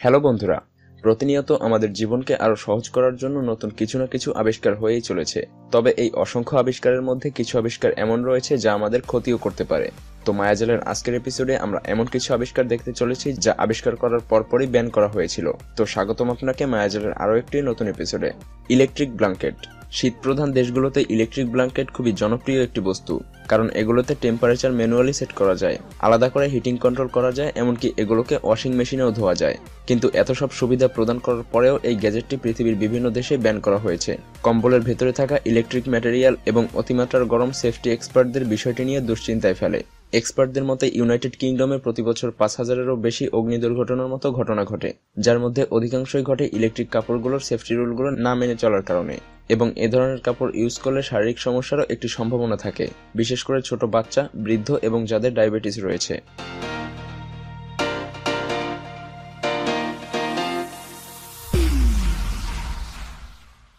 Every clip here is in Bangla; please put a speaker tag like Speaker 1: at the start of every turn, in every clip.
Speaker 1: হ্যালো বন্ধুরা, প্রতিনিয়ত আমাদের জীবনকে আরও সহজ করার জন্য নতুন কিছু না কিছু আবিষ্কার হয়েই চলেছে। তবে এই অসংখ্য আবিষ্কারের মধ্যে কিছু আবিষ্কার এমন রয়েছে যা আমাদের ক্ষতিও করতে পারে। তো মায়াজালের আজকের এপিসোডে আমরা এমন কিছু আবিষ্কার দেখতে চলেছি যা আবিষ্কার করার পরপরই ব্যান করা হয়েছিল। তো স্বাগতম আপনাকে মায়াজালের আরও একটি নতুন এপিসোডে ইলেকট্রিক ব্ল্যাঙ্কেট শীতপ্রধান দেশগুলোতে ইলেকট্রিক ব্ল্যাঙ্কেট খুবই জনপ্রিয় একটি বস্তু, কারণ এগুলোতে টেম্পারেচার ম্যানুয়ালি সেট করা যায়, আলাদা করে হিটিং কন্ট্রোল করা যায়, এমনকি এগুলোকে ওয়াশিং মেশিনেও ধোয়া যায়। কিন্তু এত সব সুবিধা প্রদান করার পরেও এই গ্যাজেটটি পৃথিবীর বিভিন্ন দেশে ব্যান করা হয়েছে। কম্বলের ভেতরে থাকা ইলেকট্রিক ম্যাটেরিয়াল এবং অতিমাত্রার গরম সেফটি এক্সপার্টদের বিষয়টি নিয়ে দুশ্চিন্তায় ফেলে। এক্সপার্টদের মতে, ইউনাইটেড কিংডমে প্রতি বছর পাঁচ হাজারেরও বেশি অগ্নি দুর্ঘটনার মতো ঘটনা ঘটে, যার মধ্যে অধিকাংশই ঘটে ইলেকট্রিক কাপড়গুলোর সেফটি রুলগুলো না মেনে চলার কারণে, এবং এ ধরনের কাপড় ইউজ করলে শারীরিক সমস্যারও একটি সম্ভাবনা থাকে, বিশেষ করে ছোট বাচ্চা, বৃদ্ধ এবং যাদের ডায়াবেটিস রয়েছে।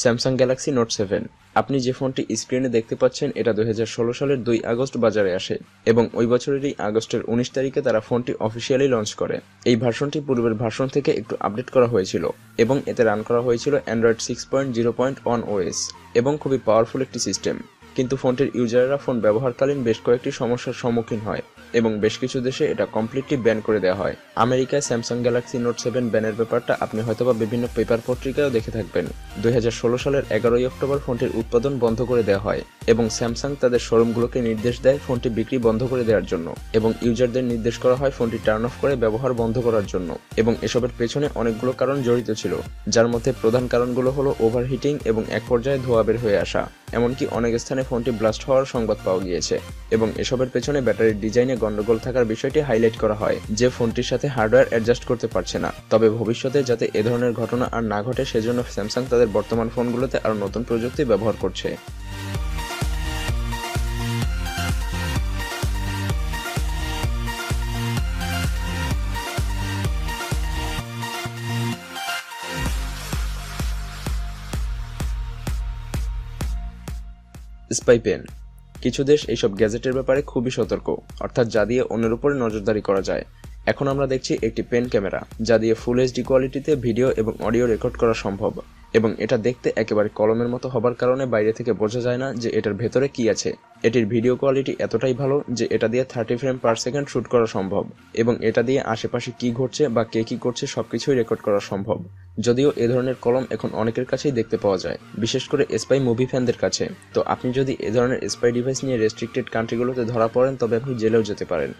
Speaker 1: স্যামসাং গ্যালাক্সি নোট সেভেন আপনি যে ফোনটি স্ক্রিনে দেখতে পাচ্ছেন, এটা দুই হাজার ষোলো সালের দুই আগস্ট বাজারে আসে এবং ওই বছরেরই আগস্টের উনিশ তারিখে তারা ফোনটি অফিসিয়ালি লঞ্চ করে। এই ভার্সনটি পূর্বের ভার্সন থেকে একটু আপডেট করা হয়েছিল এবং এতে রান করা হয়েছিল Android six point zero point one OS এবং খুবই পাওয়ারফুল একটি সিস্টেম কিন্তু ফোনটির ইউজাররা ফোন ব্যবহারকালীন বেশ কয়েকটি সমস্যার সম্মুখীন হয় এবং বেশ কিছু দেশে এটা কমপ্লিটলি ব্যান করে দেওয়া হয়। আমেরিকায় স্যামসাং গ্যালাক্সি নোট সেভেন ব্যানের ব্যাপারটা আপনি হয়তোবা বিভিন্ন পেপার পত্রিকায়ও দেখে থাকবেন। দুই হাজার ষোলো সালের এগারোই অক্টোবর ফোনটির উৎপাদন বন্ধ করে দেওয়া হয় এবং স্যামসাং তাদের শোরুমগুলোকে নির্দেশ দেয় ফোনটি বিক্রি বন্ধ করে দেওয়ার জন্য এবং ইউজারদের নির্দেশ করা হয় ফোনটি টার্ন অফ করে ব্যবহার বন্ধ করার জন্য এবং এসবের পেছনে অনেকগুলো কারণ জড়িত ছিল, যার মধ্যে প্রধান কারণগুলো হলো ওভারহিটিং এবং এক পর্যায়ে ধোয়া বের হয়ে আসা। এমনকি অনেক স্থানে ফোনটি ব্লাস্ট হওয়ার সংবাদ পাওয়া গিয়েছে। এবং এসবের পেছনে ব্যাটারির ডিজাইনে গন্ডগোল থাকার বিষয়টি হাইলাইট করা হয়, যে ফোনটির সাথে হার্ডওয়্যার অ্যাডজাস্ট করতে পারছে না। তবে ভবিষ্যতে যাতে এ ধরনের ঘটনা আর না ঘটে, সেজন্য স্যামসাং তাদের বর্তমান ফোনগুলোতে আরও নতুন প্রযুক্তি ব্যবহার করছে। স্পাই পেন কিছু দেশ এইসব গ্যাজেটের ব্যাপারে খুবই সতর্ক, অর্থাৎ যা দিয়ে অন্যের উপরে নজরদারি করা যায়। এখন আমরা দেখছি একটি পেন ক্যামেরা, যা দিয়ে ফুল এইচডি কোয়ালিটিতে ভিডিও এবং অডিও রেকর্ড করা সম্ভব। এবং এটা দেখতে একেবারে কলমের মতো হবার কারণে বাইরে থেকে বোঝা যায় না যে এটার ভেতরে কি আছে। এটির ভিডিও কোয়ালিটি এতটাই ভালো যে এটা দিয়ে thirty frame per second shoot করা সম্ভব এবং এটা দিয়ে আশেপাশে কি ঘটছে বা কে কি করছে সবকিছুই রেকর্ড করা সম্ভব। যদিও এ ধরনের কলম এখন অনেকের কাছেই দেখতে পাওয়া যায়, বিশেষ করে স্পাই মুভি ফ্যানদের কাছে। তো আপনি যদি এ ধরনের স্পাই ডিভাইস নিয়ে রেস্ট্রিক্টেড কান্ট্রিগুলোতে ধরা পড়েন, তবে আপনি জেলেও যেতে পারেন।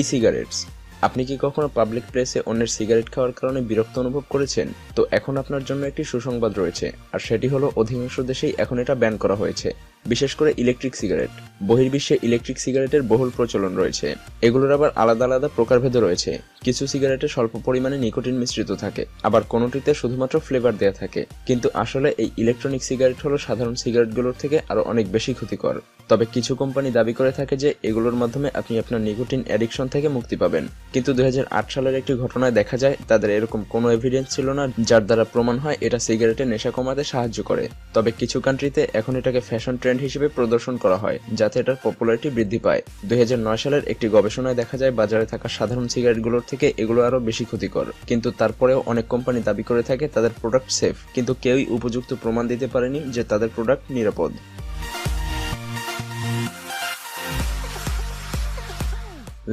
Speaker 1: ই সিগারেটস আপনি কি কখনো পাবলিক প্লেসে অন্যের সিগারেট খাওয়ার কারণে বিরক্ত অনুভব করেছেন? তো এখন আপনার জন্য একটি সুসংবাদ রয়েছে, আর সেটি হলো অধিকাংশ দেশেই এখন এটা ব্যান করা হয়েছে। বিশেষ করে ইলেকট্রিক সিগারেট বহির্বিশ্বে ইলেকট্রিক সিগারেটের বহুল প্রচলন রয়েছে। এগুলোর আবার আলাদা আলাদা প্রকারভেদ রয়েছে। কিছু সিগারেটে স্বল্প পরিমাণে নিকোটিন মিশ্রিত থাকে, আবার কোনোটিতে শুধুমাত্র ফ্লেভার দেওয়া থাকে। কিন্তু আসলে এই ইলেকট্রনিক সিগারেট হলো সাধারণ সিগারেটগুলোর থেকে আরও অনেক বেশি ক্ষতিকর। তবে কিছু কোম্পানি দাবি করে থাকে যে এগুলোর মাধ্যমে আপনি আপনার নিকোটিন অ্যাডিকশন থেকে মুক্তি পাবেন। কিন্তু দুই হাজার আট সালের একটি ঘটনায় দেখা যায়, তাদের এরকম কোনো এভিডেন্স ছিল না যার দ্বারা প্রমাণ হয় এটা সিগারেটের নেশা কমাতে সাহায্য করে। তবে কিছু কান্ট্রিতে এখন এটাকে ফ্যাশন ট্রেন্ড হিসেবে প্রদর্শন করা হয়, যাতে এটার পপুলারিটি বৃদ্ধি পায়। দুই হাজার নয় সালের একটি গবেষণায় দেখা যায়, বাজারে থাকা সাধারণ সিগারেটগুলোর থেকে এগুলো আরও বেশি ক্ষতিকর। কিন্তু তারপরেও অনেক কোম্পানি দাবি করে থাকে, তাদের প্রোডাক্ট সেফ কিন্তু কেউই উপযুক্ত প্রমাণ দিতে পারেনি যে তাদের প্রোডাক্ট নিরাপদ।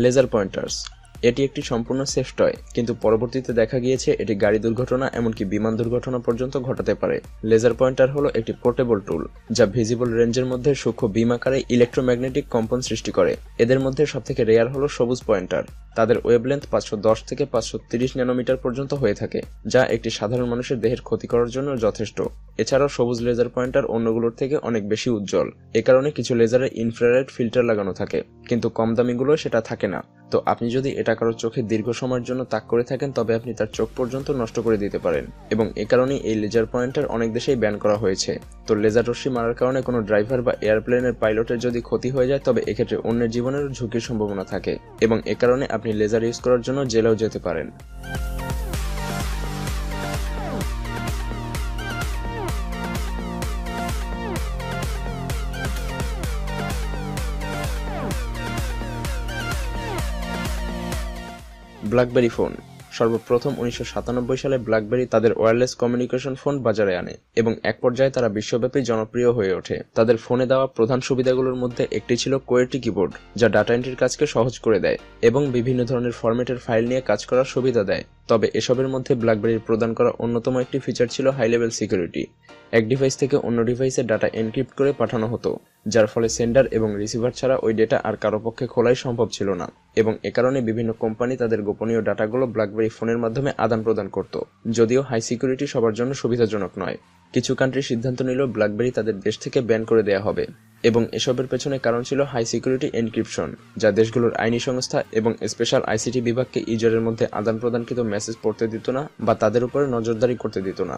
Speaker 1: লেজার পয়েন্টার্স এটি একটি সম্পূর্ণ সেফ টয় কিন্তু পরবর্তীতে দেখা গিয়েছে এটি গাড়ি দুর্ঘটনা এমনকি বিমান দুর্ঘটনা পর্যন্ত ঘটাতে পারে। লেজার পয়েন্টার হলো একটি পোর্টেবল টুল যা ভিজিবল রেঞ্জের মধ্যে সূক্ষ্ম বিম আকারে ইলেকট্রোম্যাগনেটিক কম্পন সৃষ্টি করে। এদের মধ্যে সবথেকে রেয়ার হলো সবুজ পয়েন্টার তাদের ওয়েবলেন্থ পাঁচশো দশ থেকে পাঁচশো তিরিশ ন্যানোমিটার পর্যন্ত হয়ে থাকে, যা একটি সাধারণ মানুষের দেহের ক্ষতি করার জন্য যথেষ্ট। এছাড়াও সবুজ লেজার পয়েন্টার অন্যগুলোর থেকে অনেক বেশি উজ্জ্বল। এ কারণে কিছু লেজারে ইনফ্রারেড ফিল্টার লাগানো থাকে, কিন্তু কম দামিগুলো সেটা থাকে না। তো আপনি যদি এটা কারও চোখে দীর্ঘ সময়ের জন্য তাক করে থাকেন, তবে আপনি তার চোখ পর্যন্ত নষ্ট করে দিতে পারেন। এবং এ কারণেই এই লেজার পয়েন্টার অনেক দেশেই ব্যান করা হয়েছে। তো লেজার রশ্মি মারার কারণে কোনো ড্রাইভার বা এয়ারপ্লেনের পাইলটের যদি ক্ষতি হয়ে যায়, তবে এক্ষেত্রে অন্যের জীবনের ঝুঁকির সম্ভাবনা থাকে। এবং এ কারণে আপনি লেজার ইউজ করার জন্য জেলেও যেতে পারেন। ব্ল্যাকবেরি ফোন সর্বপ্রথম উনিশশো সাতানব্বই সালে ব্ল্যাকবেরি তাদের ওয়্যারলেস কমিউনিকেশন ফোন বাজারে আনে এবং এক পর্যায়ে তারা বিশ্বব্যাপী জনপ্রিয় হয়ে ওঠে। তাদের ফোনে দেওয়া প্রধান সুবিধাগুলোর মধ্যে একটি ছিল কোয়েটি কিবোর্ড যা ডাটা এন্ট্রির কাজকে সহজ করে দেয় এবং বিভিন্ন ধরনের ফরম্যাটের ফাইল নিয়ে কাজ করার সুবিধা দেয়। তবে এসবের মধ্যে ব্ল্যাকবেরির প্রদান করা অন্যতম একটি ফিচার ছিল হাই লেভেল সিকিউরিটি এক ডিভাইস থেকে অন্য ডিভাইসে ডাটা এনক্রিপ্ট করে পাঠানো হতো। যার ফলে সেন্ডার এবং রিসিভার ছাড়া ওই ডেটা আর কারও পক্ষে খোলাই সম্ভব ছিল না, এবং এ কারণে বিভিন্ন কোম্পানি তাদের গোপনীয় ডাটাগুলো ব্ল্যাকবেরি ফোনের মাধ্যমে আদান প্রদান করত, যদিও হাই সিকিউরিটি সবার জন্য সুবিধাজনক নয়। কিছু কান্ট্রি সিদ্ধান্ত নিল ব্ল্যাকবেরি তাদের দেশ থেকে ব্যান করে দেয়া হবে, এবং এসবের পেছনে কারণ ছিল হাই সিকিউরিটি এনক্রিপশন যা দেশগুলোর আইনি সংস্থা এবং স্পেশাল আইসিটি বিভাগকে ইউজারের মধ্যে আদান প্রদানকৃত মেসেজ পড়তে দিত না বা তাদের উপরে নজরদারি করতে দিত না।